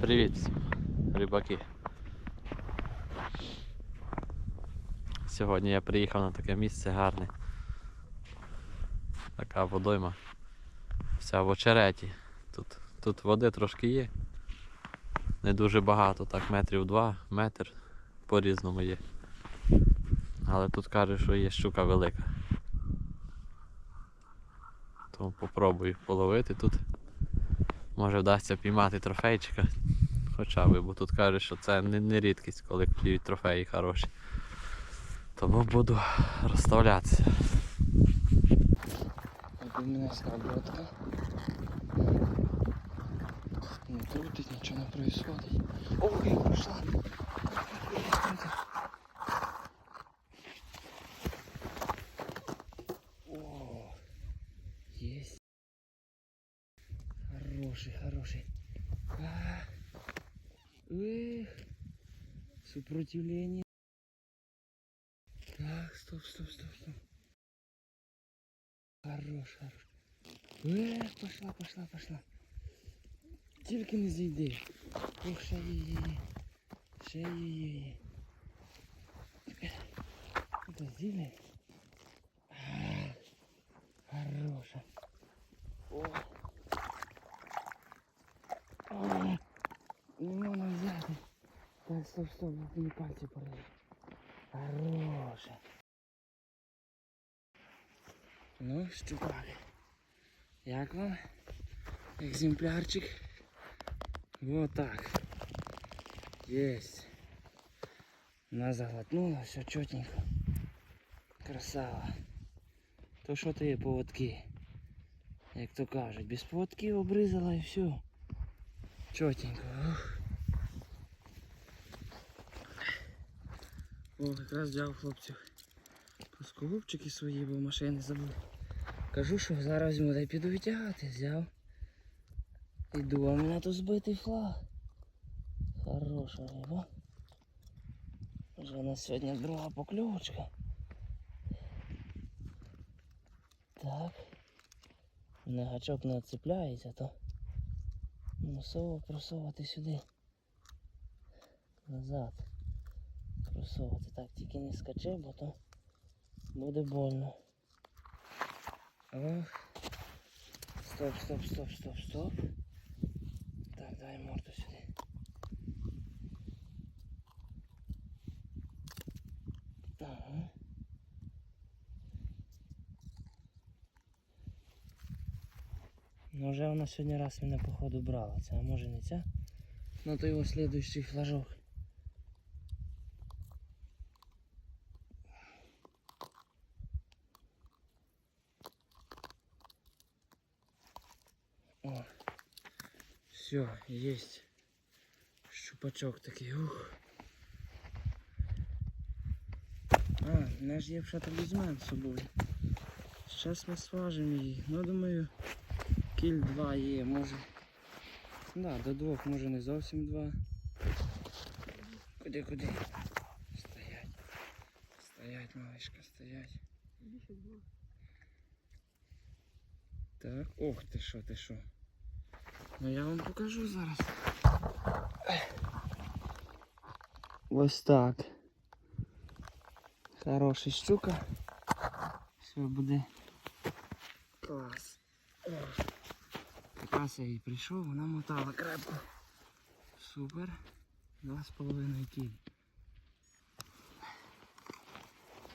Привіт, рибаки. Сьогодні я приїхав на таке місце гарне. Така водойма. Вся в очереті. Тут, тут води трошки є. Не дуже багато, так метрів два, метр по-різному є. Але тут кажуть, що є щука велика. Тому попробую половити тут. Може вдасться піймати трофейчика. Хоча би, бо тут кажуть, що це не, не рідкість, коли клюють трофеї хороші. Тому буду розставлятися. Вот у меня скоробродка. Не крутит, ничего не происходит. Ой, пошла. Хороший, хороший. А, эх, сопротивление. Так, стоп, стоп, стоп, стоп. Хорош, хорош. Ех, пошла, пошла, пошла. Тільки не зійди. Ох, ще її. Ще її. Это зілля. А, Хороша. О. Не можна взяти. Так, стоп, стоп, мені пальці порежу. Хороша. Ну, щупак. Як вам? Екземплярчик. Вот так. Есть. Она заглотнула, все четенько. Красава. То що то є поводки. Як то кажуть, без поводків обризала і все. Чотенько. О, якраз взяв хлопців. Плоскогубчики свої, бо машини забув. Кажу, що зараз візьму та й піду витягати, взяв. Іду, а мене тут збитий флаг. Хороша риба. Вже у нас сьогодні друга покльовочка. Так. На не відцепляється, то мусово просовувати сюди. Назад. Просовувати. Так, тільки не скачи, бо то буде больно. Ох. Стоп, стоп, стоп, стоп, стоп. Так, давай морду сюди. Ага. Ну вже вона сьогодні раз мене походу брала. Це а може не ця? Ну то його слідуючий флажок. О, все, есть щупачок такий. Ух. А, наш є вже талізман з собою. Зараз ми сважимо її. Ну думаю, кіль два є, може. Да, до двох, може не зовсім два. Куди, куди? Стоять. Стоять, малышка, стоять. Так, ох ти що, ти що. Ну я вам покажу зараз. Ось так. Хороша щука. Все буде клас. О. Якраз я і прийшов, вона мотала крепко. Супер. Два з половиною кіль.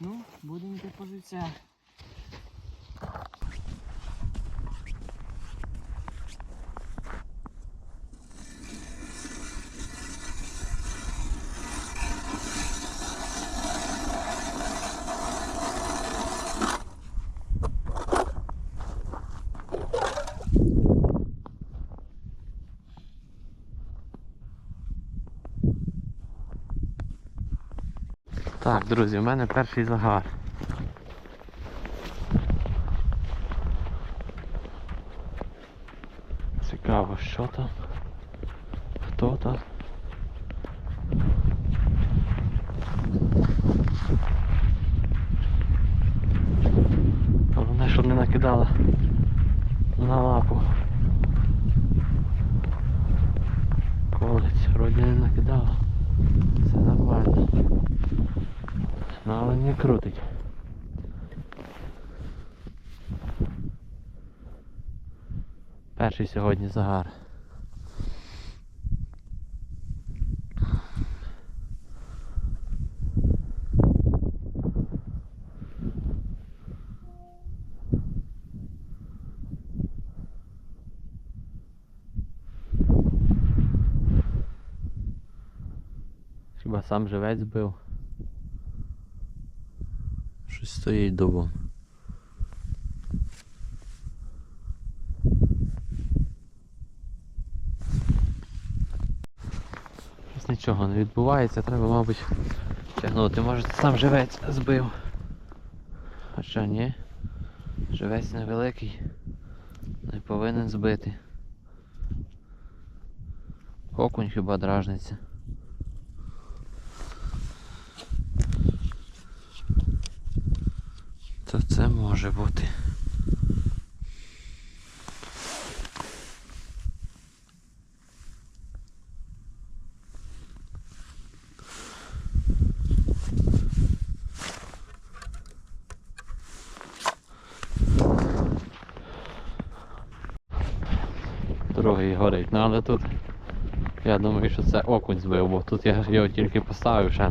Ну, будемо йти по живцях. Так, друзі, у мене перший загар. Цікаво, що там? Хто там? Головне, щоб не накидала на лапу. Коло Молодець, вроді не накидала. Все нормально. Ну але не крутить. Перший сьогодні загар. Хіба сам живець збив? Стоїть дубом. Щось нічого не відбувається, треба, мабуть, тягнути. Може сам живець збив. Хоча ні. Живець невеликий. Не повинен збити. Окунь хіба дражниться. То це може бути. Другий горить, але тут я думаю, що це окунь збив, бо тут я його тільки поставив ще.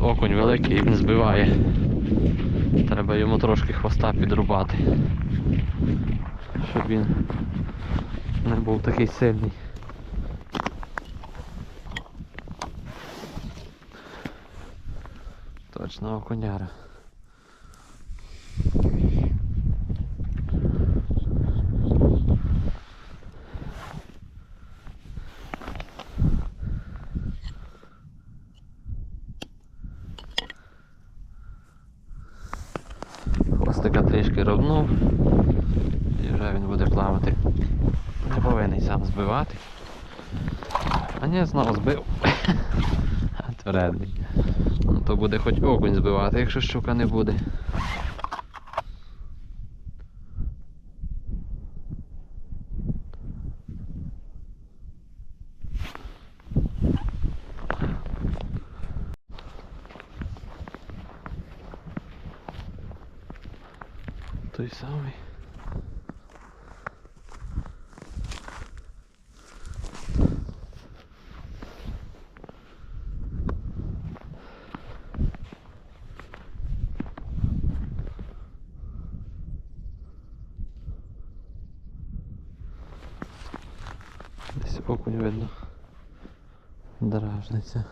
Окунь великий він збиває. Треба йому трошки хвоста підрубати. Щоб він не був такий сильний. Точно окуняра. Хвостика трішки робнув і вже він буде плавати. Не повинен сам збивати. А ні, знову збив. Твередний. Ну то буде хоч окунь збивати, якщо щука не буде. Той самий. Окунь видно. Дражниця.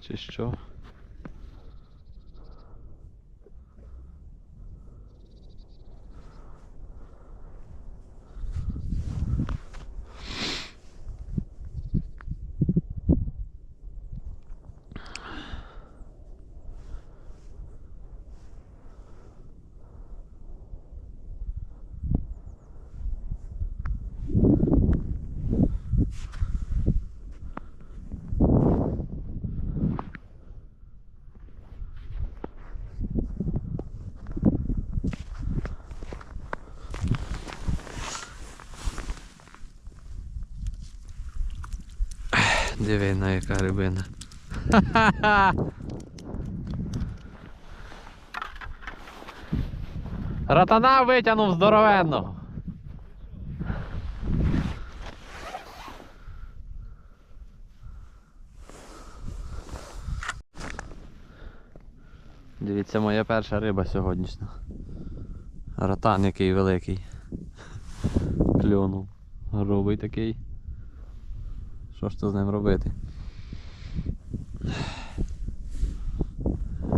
Чи що? Диви на яка рибина. Ратана витягнув здоровенного. Дивіться, моя перша риба сьогоднішня. Ратан який великий. Клюнув. Грубий такий. Що ж то з ним робити?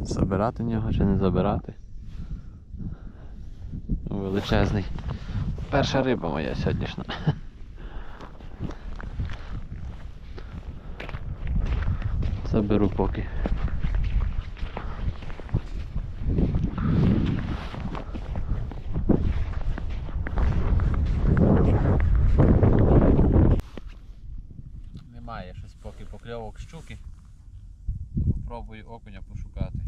Забирати нього чи не забирати? Величезний. Перша риба моя сьогоднішня. Заберу поки. Немає щось поки покльовок щуки. то Попробую окуня пошукати.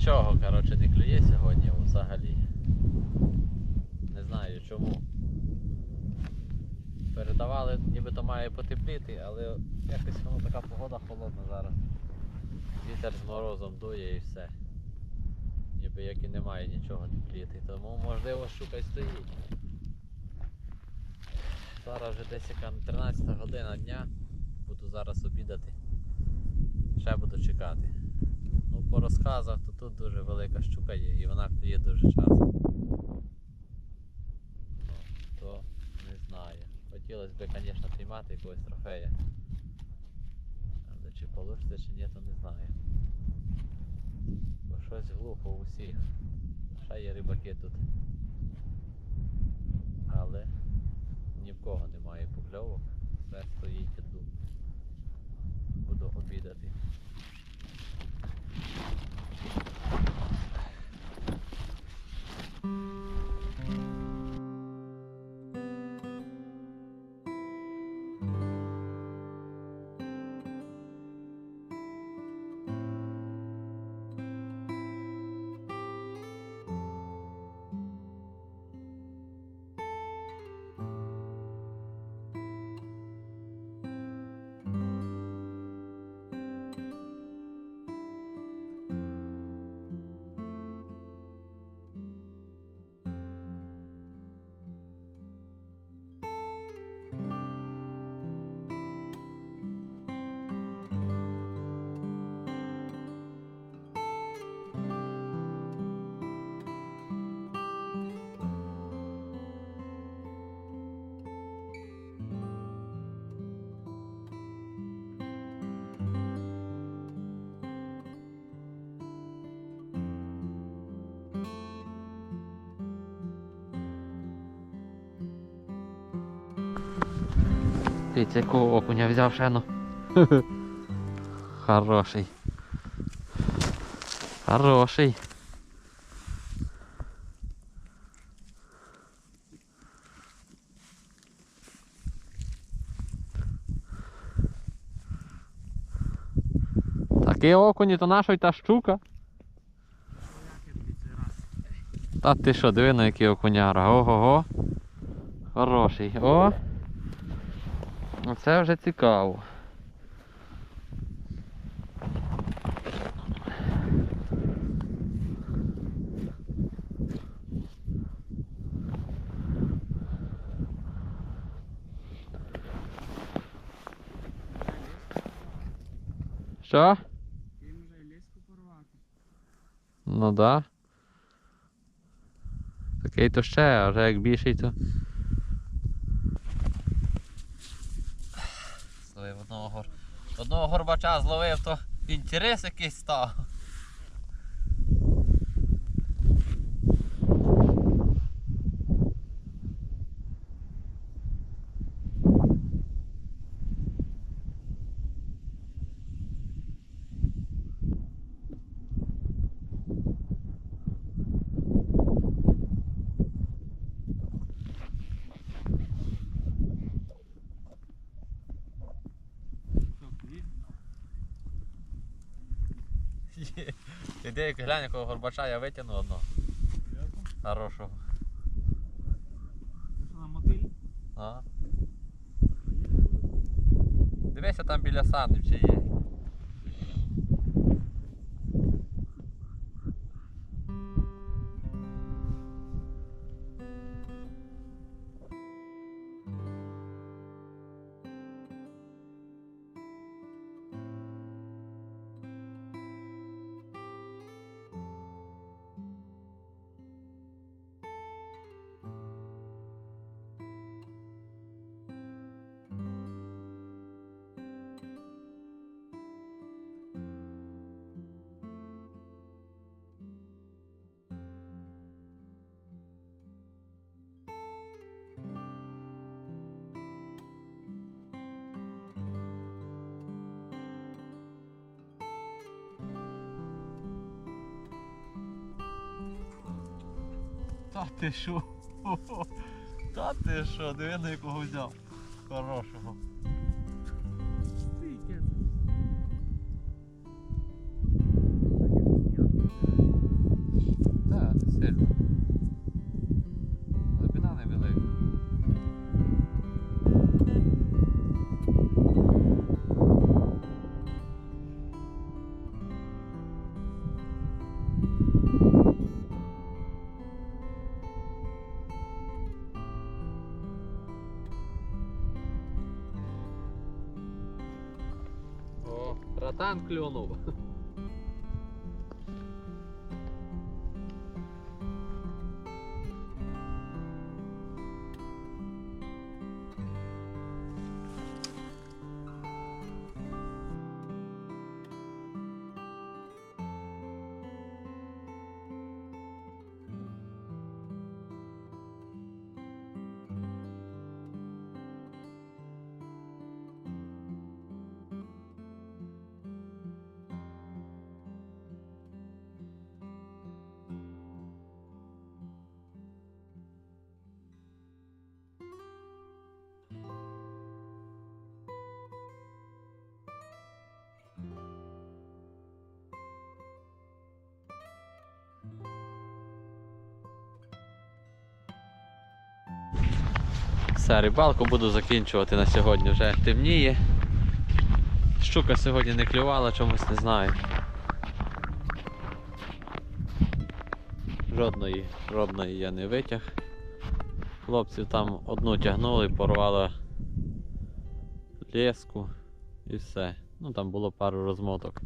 нічого, коротше, не клює сьогодні взагалі. Не знаю чому. Передавали, нібито має потепліти, але якось воно така погода холодна зараз. Вітер з морозом дує і все. Ніби як і немає нічого тепліти. Тому можливо щука стоїть. Зараз вже десь яка 13 година дня. Буду зараз обідати. Ще буду чекати. Ну, по розказах, то тут дуже велика щука є і вона клює дуже часто. Ну, то не знаю. Хотілося б, звісно, піймати якогось трофея. Але чи вийде, чи ні, то не знаю. Бо щось глухо у всіх. Ще є рибаки тут. Але ні в кого немає покльовок. Все стоїть іду. Буду обідати. Дивіться, якого окуня взяв ще ну. Хороший. Хороший. Такий окуні, то наша й та щука. Та ти що, диви на який окуняра. Ого-го. Хороший. О! Оце вже цікаво. Що? Він вже ліску порвати. Ну да. Такий то ще, а вже як більший, то. Зловив одного гор. Одного горбача зловив, то інтерес якийсь став. Ти як глянь, якого горбача я витягну одного. Хорошого. Що на мотиль? Ага. Дивися там біля санди чи є. Та ти що? Та ти що, диви на якого взяв. Хорошого. Братан клюнув. Все, рибалку буду закінчувати на сьогодні вже темніє. Щука сьогодні не клювала, чомусь не знаю. Жодної, жодної я не витяг. Хлопців там одну тягнули, порвали леску і все. Ну там було пару розмоток.